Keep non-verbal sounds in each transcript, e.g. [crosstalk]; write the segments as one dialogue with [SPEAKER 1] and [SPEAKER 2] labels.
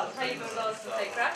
[SPEAKER 1] sağ olun. Hayırlı uğurlu olsun tekrar.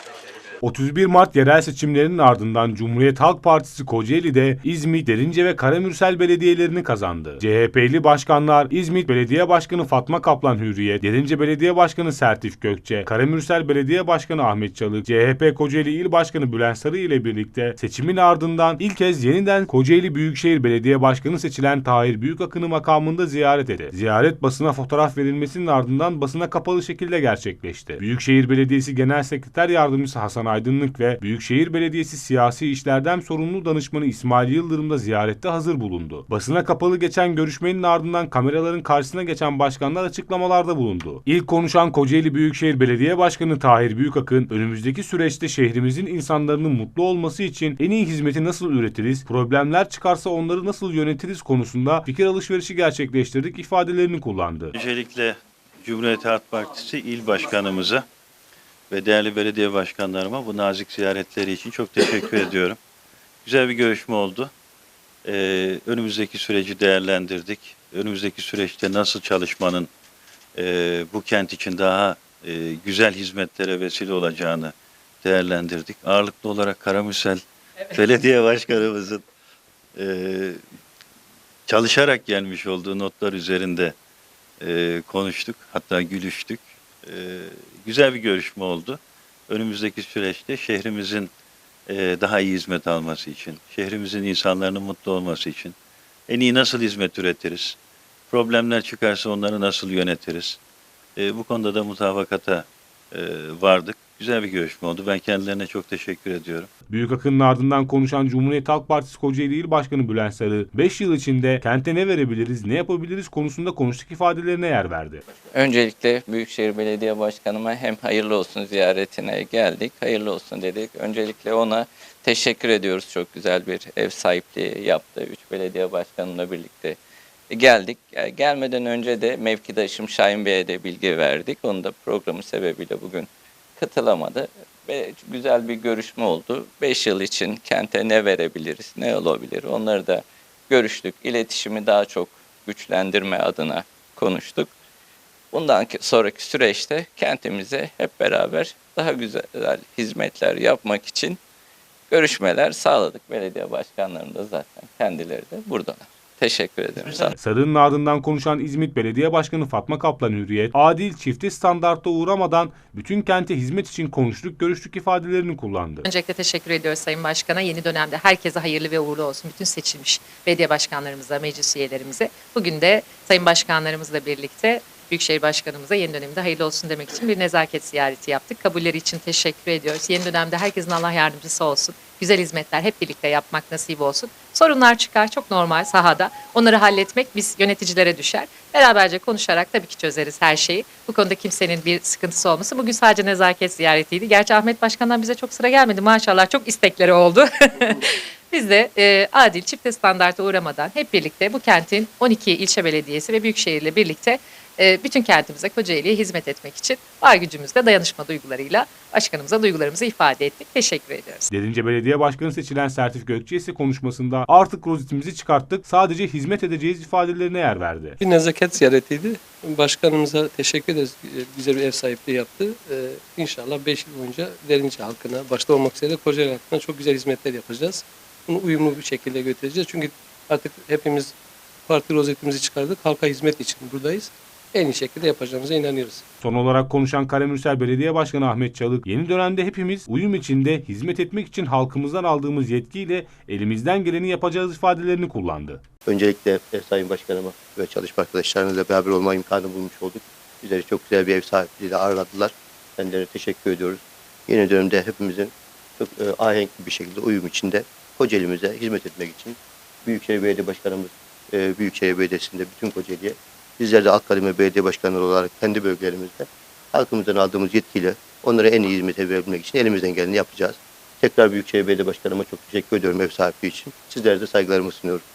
[SPEAKER 2] 31 Mart yerel seçimlerinin ardından Cumhuriyet Halk Partisi Kocaeli'de İzmit, Derince ve Karamürsel belediyelerini kazandı. CHP'li başkanlar İzmit Belediye Başkanı Fatma Kaplan Hürriyet, Derince Belediye Başkanı Sertif Gökçe, Karamürsel Belediye Başkanı Ahmet Çalık, CHP Kocaeli İl Başkanı Bülent Sarı ile birlikte seçimin ardından ilk kez yeniden Kocaeli Büyükşehir Belediye Başkanı seçilen Tahir Büyükakın'ı makamında ziyaret etti. Ziyaret basına fotoğraf verilmesinin ardından basına kapalı şekilde gerçekleşti. Büyükşehir Belediyesi Genel Sekreter Yardımcısı Hasan Aydınlık ve Büyükşehir Belediyesi Siyasi İşlerden Sorumlu Danışmanı İsmail Yıldırım da ziyarette hazır bulundu. Basına kapalı geçen görüşmenin ardından kameraların karşısına geçen başkanlar açıklamalarda bulundu. İlk konuşan Kocaeli Büyükşehir Belediye Başkanı Tahir Büyükakın, önümüzdeki süreçte şehrimizin insanların mutlu olması için en iyi hizmeti nasıl üretiriz, problemler çıkarsa onları nasıl yönetiriz konusunda fikir alışverişi gerçekleştirdik ifadelerini kullandı.
[SPEAKER 3] Öncelikle Cumhuriyet Halk Partisi il başkanımıza ve değerli belediye başkanlarıma bu nazik ziyaretleri için çok teşekkür ediyorum. Güzel bir görüşme oldu. Ee, önümüzdeki süreci değerlendirdik. Önümüzdeki süreçte nasıl çalışmanın e, bu kent için daha e, güzel hizmetlere vesile olacağını değerlendirdik. Ağırlıklı olarak Karamürsel Belediye Başkanımızın e, çalışarak gelmiş olduğu notlar üzerinde e, konuştuk. Hatta gülüştük. E, güzel bir görüşme oldu. Önümüzdeki süreçte şehrimizin e, daha iyi hizmet alması için, şehrimizin insanların mutlu olması için en iyi nasıl hizmet üretiriz? Problemler çıkarsa onları nasıl yönetiriz? E, bu konuda da mutabakata e, vardık. Güzel bir görüşme oldu. Ben kendilerine çok teşekkür ediyorum.
[SPEAKER 2] Büyükakın'ın ardından konuşan Cumhuriyet Halk Partisi Kocaeli İl Başkanı Bülent Sarı, 5 yıl içinde kente ne verebiliriz, ne yapabiliriz konusunda konuştuk ifadelerine yer verdi.
[SPEAKER 4] Öncelikle Büyükşehir Belediye Başkanıma hem hayırlı olsun ziyaretine geldik. Hayırlı olsun dedik. Öncelikle ona teşekkür ediyoruz. Çok güzel bir ev sahipliği yaptı. Üç belediye başkanımla birlikte geldik. Gel- Gelmeden önce de mevkidaşım Şahin Bey'e de bilgi verdik. Onu da programı sebebiyle bugün katılamadı. Ve güzel bir görüşme oldu. 5 yıl için kente ne verebiliriz, ne olabilir onları da görüştük. İletişimi daha çok güçlendirme adına konuştuk. Bundan ki- sonraki süreçte kentimize hep beraber daha güzel hizmetler yapmak için görüşmeler sağladık. Belediye başkanlarım da zaten kendileri de buradalar. Teşekkür ederim. Sağ olun.
[SPEAKER 2] Sarı'nın ardından konuşan İzmit Belediye Başkanı Fatma Kaplan Hürriyet, adil çifte standartta uğramadan bütün kente hizmet için konuştuk, görüştük ifadelerini kullandı.
[SPEAKER 1] Öncelikle teşekkür ediyoruz Sayın Başkan'a. Yeni dönemde herkese hayırlı ve uğurlu olsun. Bütün seçilmiş belediye başkanlarımıza, meclis üyelerimize. Bugün de Sayın Başkanlarımızla birlikte Büyükşehir Başkanımıza yeni dönemde hayırlı olsun demek için bir nezaket ziyareti yaptık. Kabulleri için teşekkür ediyoruz. Yeni dönemde herkesin Allah yardımcısı olsun. Güzel hizmetler hep birlikte yapmak nasip olsun. Sorunlar çıkar çok normal sahada. Onları halletmek biz yöneticilere düşer. Beraberce konuşarak tabii ki çözeriz her şeyi. Bu konuda kimsenin bir sıkıntısı olması. Bugün sadece nezaket ziyaretiydi. Gerçi Ahmet Başkan'dan bize çok sıra gelmedi. Maşallah çok istekleri oldu. [laughs] Biz de e, adil çifte standarta uğramadan hep birlikte bu kentin 12 ilçe belediyesi ve büyükşehirle birlikte e, bütün kentimize Kocaeli'ye hizmet etmek için var gücümüzle dayanışma duygularıyla başkanımıza duygularımızı ifade ettik. Teşekkür ediyoruz.
[SPEAKER 2] Derince Belediye Başkanı seçilen Sertif Gökçe ise konuşmasında artık rozetimizi çıkarttık, sadece hizmet edeceğiz ifadelerine yer verdi.
[SPEAKER 5] Bir nezaket ziyaretiydi. Başkanımıza teşekkür ederiz. Bize bir ev sahipliği yaptı. Ee, inşallah 5 yıl boyunca Derince halkına, başta olmak üzere Kocaeli halkına çok güzel hizmetler yapacağız. Bunu uyumlu bir şekilde götüreceğiz. Çünkü artık hepimiz parti rozetimizi çıkardık. Halka hizmet için buradayız. En iyi şekilde yapacağımıza inanıyoruz.
[SPEAKER 2] Son olarak konuşan Karamürsel Belediye Başkanı Ahmet Çalık, yeni dönemde hepimiz uyum içinde hizmet etmek için halkımızdan aldığımız yetkiyle elimizden geleni yapacağız ifadelerini kullandı.
[SPEAKER 6] Öncelikle ev Sayın Başkanıma ve çalışma arkadaşlarımızla beraber olma imkanı bulmuş olduk. Bizleri çok güzel bir ev sahipliğiyle ağırladılar. Kendilerine teşekkür ediyoruz. Yeni dönemde hepimizin çok e, ahenkli bir şekilde uyum içinde Kocaeli'mize hizmet etmek için Büyükşehir Belediye Başkanımız e, Büyükşehir Belediyesi'nde bütün Kocaeli'ye bizler de alt kademe belediye başkanları olarak kendi bölgelerimizde halkımızdan aldığımız yetkiyle onlara en iyi hizmet verebilmek için elimizden geleni yapacağız. Tekrar Büyükşehir Belediye Başkanıma çok teşekkür ediyorum ev sahipliği için. Sizlere de saygılarımı sunuyorum.